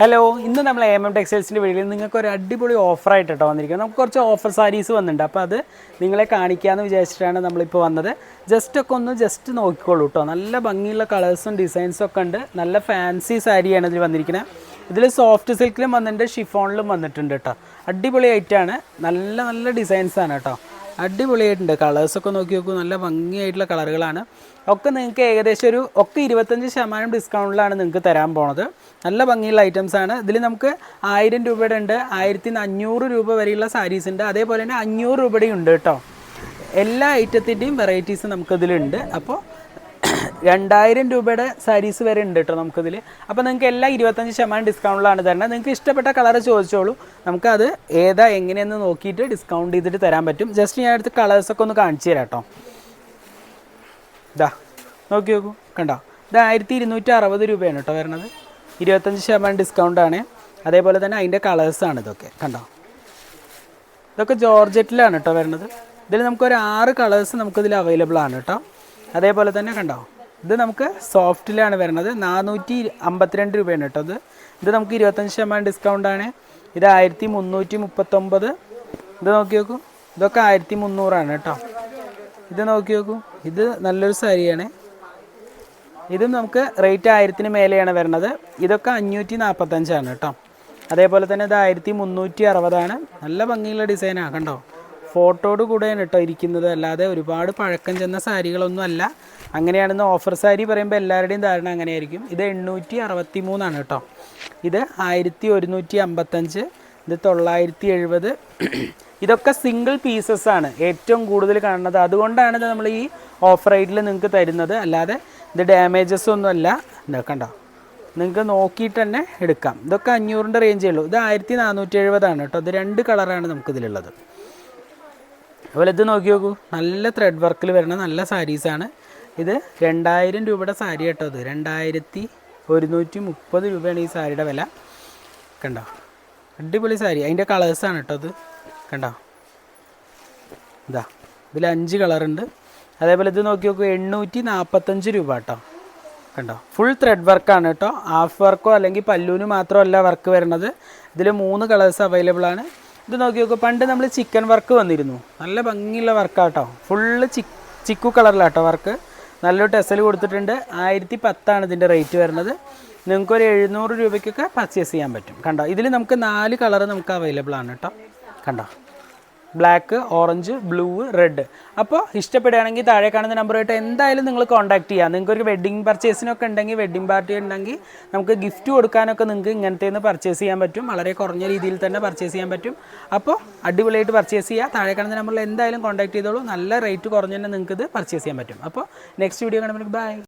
Hello ഇന്ന് നമ്മൾ M M ടെക്സ്റ്റൈൽസിന്റെ വീഡിയോയിൽ നിങ്ങൾക്ക് ഒരു അടിപൊളി ഓഫറായിട്ട് കേട്ടോ വന്നിരിക്കുന്നത് നമുക്ക് കുറച്ച് ഓഫർ സാരീസ് വന്നിട്ടുണ്ട്. അപ്പോൾ അത് നിങ്ങളെ കാണിക്കാമെന്ന് വിചാരിച്ചിട്ടാണ് നമ്മളിപ്പോൾ വന്നത്. ജസ്റ്റ് ഒക്കെ ഒന്ന് ജസ്റ്റ് നോക്കിക്കോളൂ കേട്ടോ. നല്ല ഭംഗിയുള്ള കളേഴ്സും ഡിസൈൻസും ഒക്കെ ഉണ്ട്. നല്ല ഫാൻസി സാരിയാണ് ഇതിൽ വന്നിരിക്കുന്നത്. ഇതിൽ സോഫ്റ്റ് സിൽക്കിലും വന്നിട്ടുണ്ട് ഷിഫോണിലും വന്നിട്ടുണ്ട് കേട്ടോ. അടിപൊളി ആയിട്ടാണ് നല്ല നല്ല ഡിസൈൻസാണ് കേട്ടോ. അടിപൊളിയായിട്ടുണ്ട്. കളേഴ്സൊക്കെ നോക്കി നോക്കൂ നല്ല ഭംഗിയായിട്ടുള്ള കളറുകളാണ് ഒക്കെ നിങ്ങൾക്ക് ഏകദേശം ഒരു ഒക്കെ ഇരുപത്തഞ്ച് ശതമാനം ഡിസ്കൗണ്ടിലാണ് നിങ്ങൾക്ക് തരാൻ പോണത്. നല്ല ഭംഗിയുള്ള ഐറ്റംസ് ആണ്. ഇതിൽ നമുക്ക് ആയിരം രൂപയുടെ ഉണ്ട്. ആയിരത്തി അഞ്ഞൂറ് രൂപ വരെയുള്ള സാരീസ് ഉണ്ട്. അതേപോലെ തന്നെ അഞ്ഞൂറ് രൂപയുടെയും ഉണ്ട് കേട്ടോ. എല്ലാ ഐറ്റത്തിന്റെയും വെറൈറ്റീസ് നമുക്കിതിലുണ്ട് അപ്പോൾ രണ്ടായിരം രൂപയുടെ സാരീസ് വരെ ഉണ്ട് കേട്ടോ നമുക്കിതിൽ അപ്പോൾ നിങ്ങൾക്ക് എല്ലാം ഇരുപത്തഞ്ച് ശതമാനം ഡിസ്കൗണ്ടിലാണ് തരണം. നിങ്ങൾക്ക് ഇഷ്ടപ്പെട്ട കളർ ചോദിച്ചോളൂ. നമുക്കത് ഏതാ എങ്ങനെയെന്ന് നോക്കിയിട്ട് ഡിസ്കൗണ്ട് ചെയ്തിട്ട് തരാൻ പറ്റും. ജസ്റ്റ് ഞാൻ അടുത്ത് കളേഴ്സൊക്കെ ഒന്ന് കാണിച്ചു തരാം കേട്ടോ ഇതാ നോക്കി നോക്കൂ. കണ്ടോ? ഇത് ആയിരത്തി ഇരുന്നൂറ്റി അറുപത് രൂപയാണ് കേട്ടോ വരണത്. ഇരുപത്തഞ്ച് ശതമാനം ഡിസ്കൗണ്ടാണ് അതേപോലെ തന്നെ അതിന്റെ കളേഴ്സാണ് ഇതൊക്കെ. കണ്ടോ? ഇതൊക്കെ ജോർജറ്റിലാണ് കേട്ടോ വരുന്നത് ഇതിൽ നമുക്കൊരു ആറ് കളേഴ്സ് നമുക്കിതിൽ അവൈലബിൾ ആണ് കേട്ടോ അതേപോലെ തന്നെ കണ്ടോ? ഇത് നമുക്ക് സോഫ്റ്റിലാണ് വരുന്നത്. നാനൂറ്റി അമ്പത്തിരണ്ട് രൂപയാണ് കേട്ടോ ഇത്. ഇത് നമുക്ക് ഇരുപത്തഞ്ച് ശതമാനം ആണ്. ഇത് ആയിരത്തി മുന്നൂറ്റി മുപ്പത്തൊമ്പത് ഇത് നോക്കി നോക്കൂ. ഇതൊക്കെ ആയിരത്തി മുന്നൂറാണ് കേട്ടോ. ഇത് നോക്കി നോക്കൂ. ഇത് നല്ലൊരു സാരിയാണ്. ഇതും നമുക്ക് റേറ്റ് ആയിരത്തിന് മേലെയാണ് വരുന്നത്. ഇതൊക്കെ അഞ്ഞൂറ്റി നാൽപ്പത്തഞ്ചാണ് കേട്ടോ. അതേപോലെ തന്നെ ഇത് ആയിരത്തി മുന്നൂറ്റി അറുപതാണ് നല്ല ഭംഗിയുള്ള ഡിസൈനാണ് കണ്ടോ? ഫോട്ടോയോട് കൂടെയാണ് കേട്ടോ ഇരിക്കുന്നത്. അല്ലാതെ ഒരുപാട് പഴക്കം ചെന്ന സാരികളൊന്നും അല്ല. അങ്ങനെയാണെന്ന് ഓഫർ സാരി പറയുമ്പോൾ എല്ലാവരുടെയും ധാരണ അങ്ങനെയായിരിക്കും. ഇത് എണ്ണൂറ്റി അറുപത്തി മൂന്നാണ് കേട്ടോ. ഇത് ആയിരത്തി ഒരുന്നൂറ്റി അമ്പത്തഞ്ച് ഇത് തൊള്ളായിരത്തി എഴുപത് ഇതൊക്കെ സിംഗിൾ പീസസ് ആണ്. ഏറ്റവും കൂടുതൽ കാണുന്നത്. അതുകൊണ്ടാണ് ഇത് നമ്മൾ ഈ ഓഫർ റൈറ്റിൽ നിങ്ങൾക്ക് തരുന്നത്. അല്ലാതെ ഇത് ഡാമേജസ് ഒന്നുമല്ല കണ്ടോ. നിങ്ങൾക്ക് നോക്കിയിട്ട് തന്നെ എടുക്കാം. ഇതൊക്കെ അഞ്ഞൂറിന്റെ റേഞ്ചേ ഉള്ളൂ. ഇത് ആയിരത്തി നാനൂറ്റി എഴുപതാണ് കേട്ടോ. ഇത് രണ്ട് കളറാണ് നമുക്കിതിലുള്ളത്. അതുപോലെ ഇത് നോക്കി നോക്കൂ. നല്ല ത്രെഡ് വർക്കിൽ വരുന്ന നല്ല സാരീസാണ് ഇത് രണ്ടായിരം രൂപയുടെ സാരി കേട്ടോ ഇത്. രണ്ടായിരത്തി ഒരുന്നൂറ്റി മുപ്പത് രൂപയാണ് ഈ സാരിയുടെ വില. കണ്ടോ? അടിപൊളി സാരി അതിന്റെ കളേഴ്സാണ് കേട്ടോ ഇത്. കണ്ടോ? ഇതാ. ഇതിൽ അഞ്ച് കളറുണ്ട് അതേപോലെ ഇത് നോക്കി നോക്കൂ. എണ്ണൂറ്റി നാൽപ്പത്തഞ്ച് രൂപ കേട്ടോ കണ്ടോ? ഫുൾ ത്രെഡ് വർക്കാണ് കേട്ടോ ഹാഫ് വർക്കോ അല്ലെങ്കിൽ പല്ലൂന് മാത്രമല്ല വർക്ക് വരുന്നത്. ഇതിൽ മൂന്ന് കളേഴ്സ് അവൈലബിൾ ആണ്. ഇത് നോക്കി നോക്കൂ പണ്ട് നമ്മൾ ചിക്കൻ വർക്ക് വന്നിരുന്നു. നല്ല ഭംഗിയുള്ള വർക്കാട്ടോ. ഫുള്ള് ചി ചിക്കു കളറിലാട്ടോ വർക്ക് നല്ലൊരു ടെസൽ കൊടുത്തിട്ടുണ്ട്. ആയിരത്തി പത്താണ് ഇതിന്റെ റേറ്റ് വരുന്നത്. നിങ്ങൾക്കൊരു എഴുന്നൂറ് രൂപയ്ക്കൊക്കെ പർച്ചേസ് ചെയ്യാൻ പറ്റും. കണ്ടോ? ഇതിൽ നമുക്ക് നാല് കളർ നമുക്ക് അവൈലബിൾ ആണ് കേട്ടോ. കണ്ടോ? ബ്ലാക്ക് ഓറഞ്ച് ബ്ലൂ റെഡ് അപ്പോൾ ഇഷ്ടപ്പെടുകയാണെങ്കിൽ താഴെ കാണുന്ന നമ്പറുമായിട്ട് എന്തായാലും നിങ്ങൾ കോൺടാക്ട് ചെയ്യാം. നിങ്ങൾക്ക് ഒരു വെഡ്ഡിങ് പർച്ചേസിനൊക്കെ ഉണ്ടെങ്കിൽ വെഡ്ഡിങ് പാർട്ടി ഉണ്ടെങ്കിൽ നമുക്ക് ഗിഫ്റ്റ് കൊടുക്കാനൊക്കെ നിങ്ങൾക്ക് ഇങ്ങനത്തെ നിന്ന് പർച്ചേസ് ചെയ്യാൻ പറ്റും. വളരെ കുറഞ്ഞ രീതിയിൽ തന്നെ പർച്ചേസ് ചെയ്യാൻ പറ്റും. അപ്പോൾ അടിപൊളിയായിട്ട് പർച്ചേസ് ചെയ്യുക. താഴെ കാണുന്ന നമ്പറിൽ എന്തായാലും കോൺടാക്ട് ചെയ്തോളൂ. നല്ല റേറ്റ് കുറഞ്ഞ് തന്നെ നിങ്ങൾക്ക് ഇത് പർച്ചേസ് ചെയ്യാൻ പറ്റും. അപ്പോൾ നെക്സ്റ്റ് വീഡിയോ കാണുമ്പോൾ ബൈ